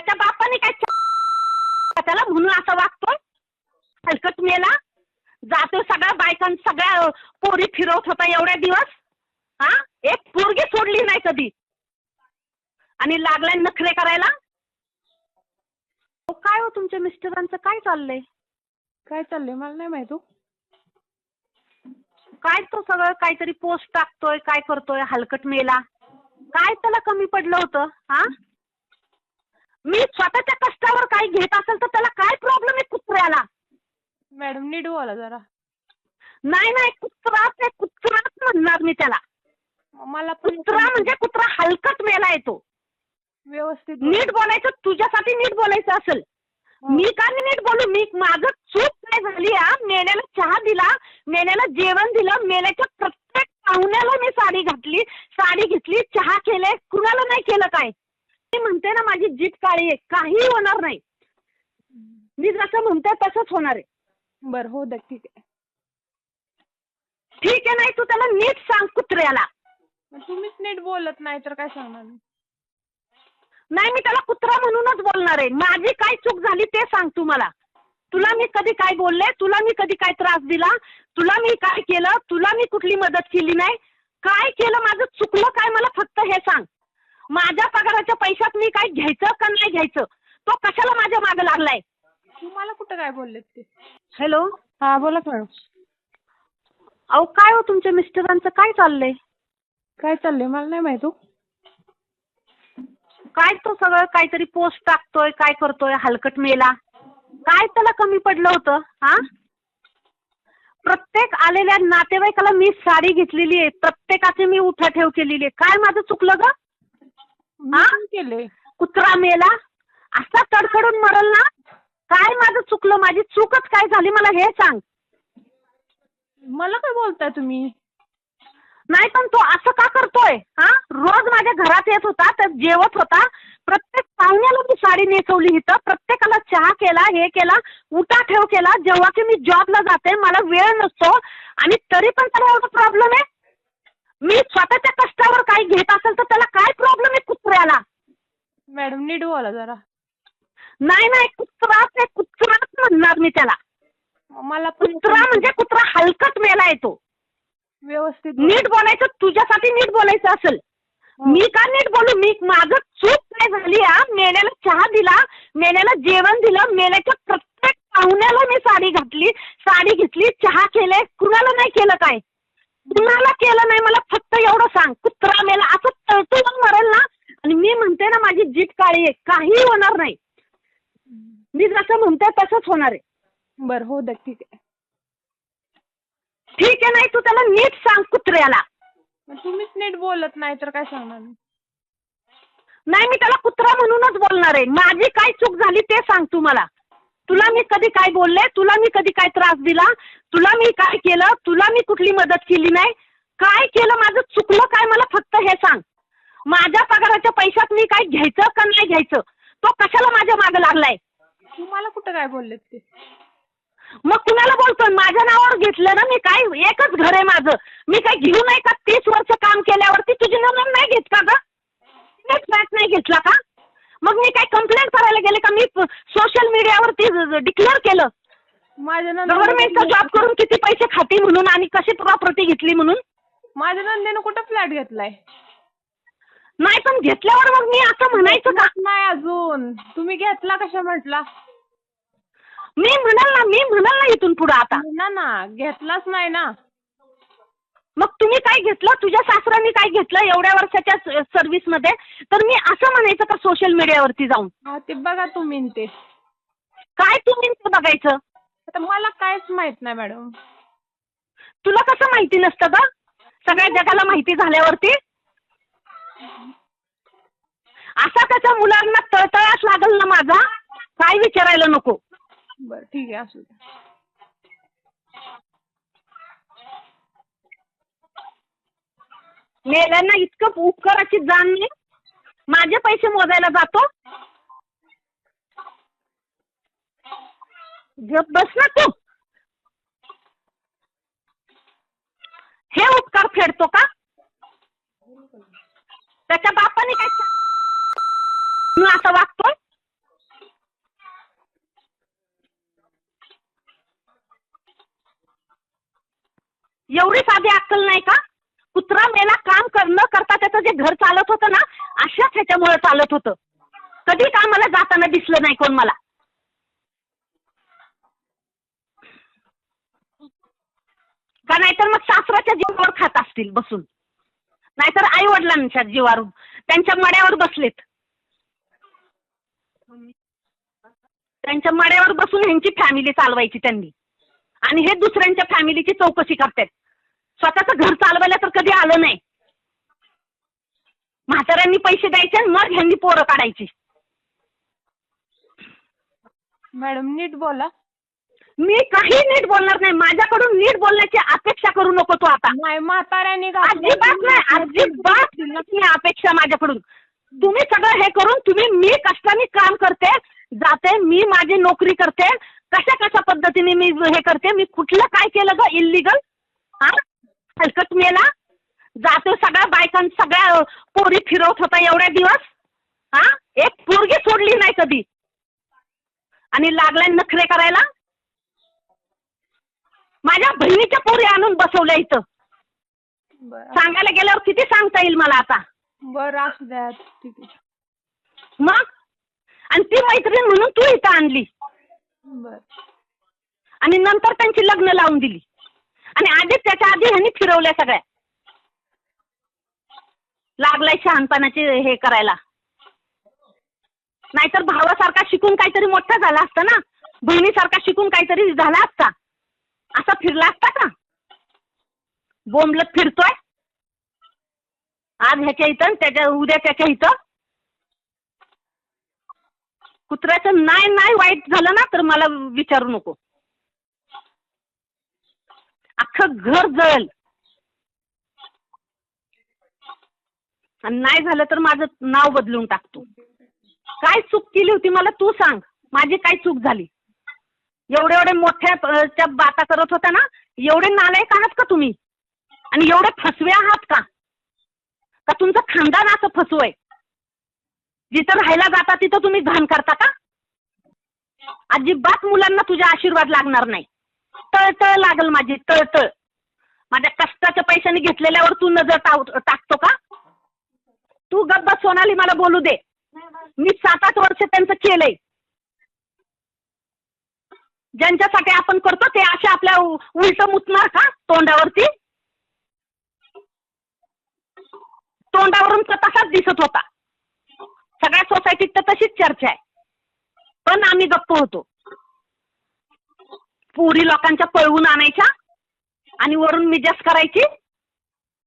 त्याच्या बापाने काय त्याला म्हणून असं वागतोय? हलकट मेला. जातो सगळ्या बायकां सगळ्या पोरी फिरवत होता एवढ्या दिवस. हा? एक पोरगी सोडली नाही कधी. आणि लागलाय नखरे करायला. काय हो तुमच्या मिस्टरांचं? काय चाललंय? काय चाललंय? मला नाही माहीत हो. काय तो सगळं काहीतरी पोस्ट टाकतोय काय करतोय? हलकट मेला. काय त्याला कमी पडलं होतं? हा? मी स्वतःच्या कष्टावर काही घेत असेल तर त्याला काय प्रॉब्लेम आहे कुत्र्याला? मॅडम नीट बोला जरा. नाही नाही कुत्राच आहे कुत्राच म्हणणार मी त्याला. मला पण कुत्रा म्हणजे कुत्रा हलकट मेला येतो व्यवस्थित बोला. नीट बोलायचं तुझ्यासाठी नीट बोलायचं असेल. मी का नाही नीट बोलू? मी माझं चूक काय झाली हा? मेल्याला चहा दिला मेल्याला जेवण दिलं मेल्याच्या प्रत्येक पाहुण्याला मी साडी घातली साडी घेतली चहा केले कुणाला नाही केलं काय? मी म्हणते ना माझी जीत काळी आहे. काही होणार नाही. मी जसं म्हणते तसंच होणार आहे. बरं हो ठीक आहे. ठीक आहे नाही तू त्याला नीट सांग कुत्र्याला. मग तुम्हीच नीट बोलत नाही तर काय सांगणार मी? नाही मी त्याला कुत्रा म्हणूनच बोलणार आहे. माझी काय चूक झाली ते सांग तू मला तुला मी कधी काय बोलले तुला मी कधी काय त्रास दिला तुला मी काय केलं तुला मी कुठली मदत केली नाही. काय केलं माझं चुकलं काय मला फक्त हे सांग. माझ्या पगाराच्या पैशात मी काय घ्यायचं का नाही घ्यायचं? तो कशाला माझ्या मागे लागलाय? तुम्हाला कुठं काय बोललेत ते? हॅलो हा बोला की मॅडम. अहो काय हो तुमच्या मिस्टरांचं? काय चाललंय? काय चाललंय मला नाही माहीत हो. काय तो सगळं काहीतरी पोस्ट टाकतोय काय करतोय हलकट मेला. काय त्याला कमी पडलं होतं हा? प्रत्येक आलेल्या नातेवाईकाला मी साडी घेतलेली आहे. प्रत्येकाची मी उठाठेव केलेली आहे. काय माझं चुकलं ग? मी? पण केले. कुत्रा मेला? असा तडफडून मरल ना? काय माझं चुकलं? माझी चूकच काय झाली? मला हे सांग. मला काय बोलताय तुम्ही? नाही पण तो असं का करतोय? हा? रोज माझ्या घरात येत होता तर जेवत होता. प्रत्येक पाहुण्याला मी साडी नेसवली इथं. प्रत्येकाला चहा केला हे केला उठा ठेव केला. जेव्हा की मी जॉबला जाते मला वेळ नसतो. आणि तरी पण त्याला एवढा प्रॉब्लेम आहे? मी स्वतःच्या कष्टावर काही घेत असेल तर त्याला काय प्रॉब्लेम आहे कुत्र्याला? मॅडम नीट बोला जरा. नाही नाही कुत्राच आहे कुत्राच म्हणणार मी त्याला. मला पण कुत्रा म्हणजे कुत्रा हलकट मेला येतो व्यवस्थित बोला. नीट बोलायचं तुझ्यासाठी नीट बोलायचं असेल. मी का नीट बोलू? मी माझं चूक काय झाली हा? मेल्याला चहा दिला मेल्याला जेवण दिलं मेल्याच्या प्रत्येक पाहुण्याला मी साडी घातली साडी घेतली चहा केले कुणाला नाही केलं काय? कुणाला केलं नाही मला फक्त एवढं सांग. कुत्रा मेला असं तळतळून मरेल ना? आणि मी म्हणते ना माझी जीत काळी आहे काही होणार नाही. मी जसं म्हणते तसंच होणार आहे. बरं हो द्या ठीक आहे. ठीक आहे नाही तू त्याला नीट सांग कुत्र्याला. मग तुम्हीच नीट बोलत नाही तर काय सांगणार मी? नाही मी त्याला कुत्रा म्हणूनच बोलणार आहे. माझी काय चूक झाली ते सांग तू मला. तुला मी कधी काय बोलले? तुला मी कधी काय त्रास दिला? तुला मी काय केलं? तुला मी कुठली मदत केली नाही? काय केलं? माझं चुकलं काय? मला फक्त हे सांग. माझ्या पगाराच्या पैशात मी काय घ्यायचं का नाही घ्यायचं? तो कशाला माझ्या मागे लागलाय? तुम्हाला कुठं काय बोललेत ते? मग कुणाला बोलतोय? माझ्या नावावर घेतलं ना मी काय? एकच घर आहे माझं. मी काय घेऊ नाही का? तीस वर्ष काम केल्यावरती तुझी नोंद नाही घेत का ग? एक फ्लॅट नाही घेतला का? मग मी काय कंप्लेंट करायला गेले का? मी सोशल मीडियावरती डिक्लेअर केलं. माझ्या गव्हर्नमेंटचा जॉब करून किती पैसे खाती म्हणून आणि कशी प्रॉपर्टी घेतली म्हणून? माझ्या नंदेनं कुठं फ्लॅट घेतलाय? नाही पण घेतल्यावर मग मी असं म्हणायचं का? नाही अजून. तुम्ही घेतला कशा म्हटला? मी म्हणाल ना मी म्हणाल ना इथून पुढं आता. ना ना. घेतलाच नाही ना. मग तुम्ही काय घेतलं? तुझ्या सासऱ्यांनी काय घेतलं एवढ्या वर्षाच्या सर्व्हिसमध्ये? तर मी असं म्हणायचं का सोशल मीडियावरती जाऊन? हा ते बघा तुम्ही न ते. काय तुम्ही ते बघायचं? आता मला काहीच माहीत नाही मॅडम. तुला कसं माहिती नसतं का सगळ्या जगाला माहिती झाल्यावरती? असा त्याच्या मुलांना तळतळाच लागल ना माझा? काय विचारायला नको? बरं ठीक आहे असू द्या. मेल्यांना इतकं उपकाराची जाण नाही. माझे पैसे मोजायला जातो. बस ना तू. हे उपकार फेडतो का? त्याच्या बापाने काय तू असं वागतोय? एवढी साधी अक्कल नाही का? कुत्रा मेला काम कर न करता त्याचं जे घर चालत होतं ना अशाच ह्याच्यामुळे चालत होतं. कधी कामाला जाताना दिसलं नाही कोण मला. का नाहीतर मग सासराच्या जीवावर खात असतील बसून. नाहीतर आई वडिलांच्या जीवावर त्यांच्या मड्यावर बसलेत. त्यांच्या मड्यावर बसून ह्यांची फॅमिली चालवायची त्यांनी. आणि हे दुसऱ्यांच्या फॅमिलीची चौकशी करतात. स्वतःचं घर चालवायला तर कधी आलं नाही. म्हाताऱ्यांनी पैसे द्यायचे आणि मग ह्यांनी पोरं काढायची. मॅडम नीट बोला. मी काही नीट बोलणार नाही. माझ्याकडून नीट बोलण्याची अपेक्षा करू नको तू आता. नाही म्हाताऱ्याने. अजिबात नाही अजिबात नाही अपेक्षा माझ्याकडून. तुम्ही सगळं हे करून तुम्ही मी कष्टाने काम करते जाते मी माझी नोकरी करते. कशा कशा पद्धतीने मी हे करते? मी कुठलं काय केलं ग? इलिगल हा हलकट मेला जातो सगळ्या बायकां सगळ्या पोरी फिरवत होता एवढ्या दिवस? हा? एक पोरगी सोडली नाही कधी? आणि लागलाय नखरे करायला? माझ्या बहिणीच्या पोरी आणून बसवल्या इथं. सांगायला गेल्यावर किती सांगता येईल मला आता? बरं असू द्या ठीक आहे. मग? आणि ती मैत्रीण म्हणून तू इथं आणली. बरं. आणि नंतर त्यांची लग्न लावून दिली. आणि आधी त्याच्या आधी ह्यांनी फिरवल्या सगळ्या. लागलाय शहाणपणाचे हे करायला. नाहीतर भावासारखा शिकून काहीतरी मोठा झाला असता ना? बहिणीसारखा शिकून काहीतरी झाला असता? असा फिरला असता का? बोंबलत फिरतोय? आज ह्याच्या इथं त्याच्या उद्या त्याच्या इथं? कुत्र्याचं नाही नाही वाईट झालं ना तर मला विचारू नको. अख्खं घर जळल. आणि नाही झालं तर माझं नाव बदलून टाकतो. काय चूक केली होती मला तू सांग. माझी काय चूक झाली? एवढे एवढे मोठ्या त्या बाता करत होत्या ना एवढे नालायक आहात का तुम्ही? आणि एवढे फसवे आहात का? का तुमचं खानदान असं फसवय जिथं राहायला जाता तिथं तुम्ही घाण करता का? अजिबात मुलांना तुझे आशीर्वाद लागणार नाही. तळतळ लागल माझी तळतळ. माझ्या कष्टाच्या पैशाने घेतलेल्यावर तू नजर टाव- टाकतो का? तू गप्पा सोनाली मला बोलू दे. मी सात आठ वर्ष त्यांचं केलंय. ज्यांच्यासाठी आपण करतो ते असे आपल्या उलट मुतणार का तोंडावरती. तोंडावरून तर तसाच दिसत होता. सगळ्या सोसायटीत तर तशीच चर्चा आहे. पण आम्ही गप्प होतो. पुरी लोकांच्या पळवून आणायच्या आणि वरून मिजास करायची.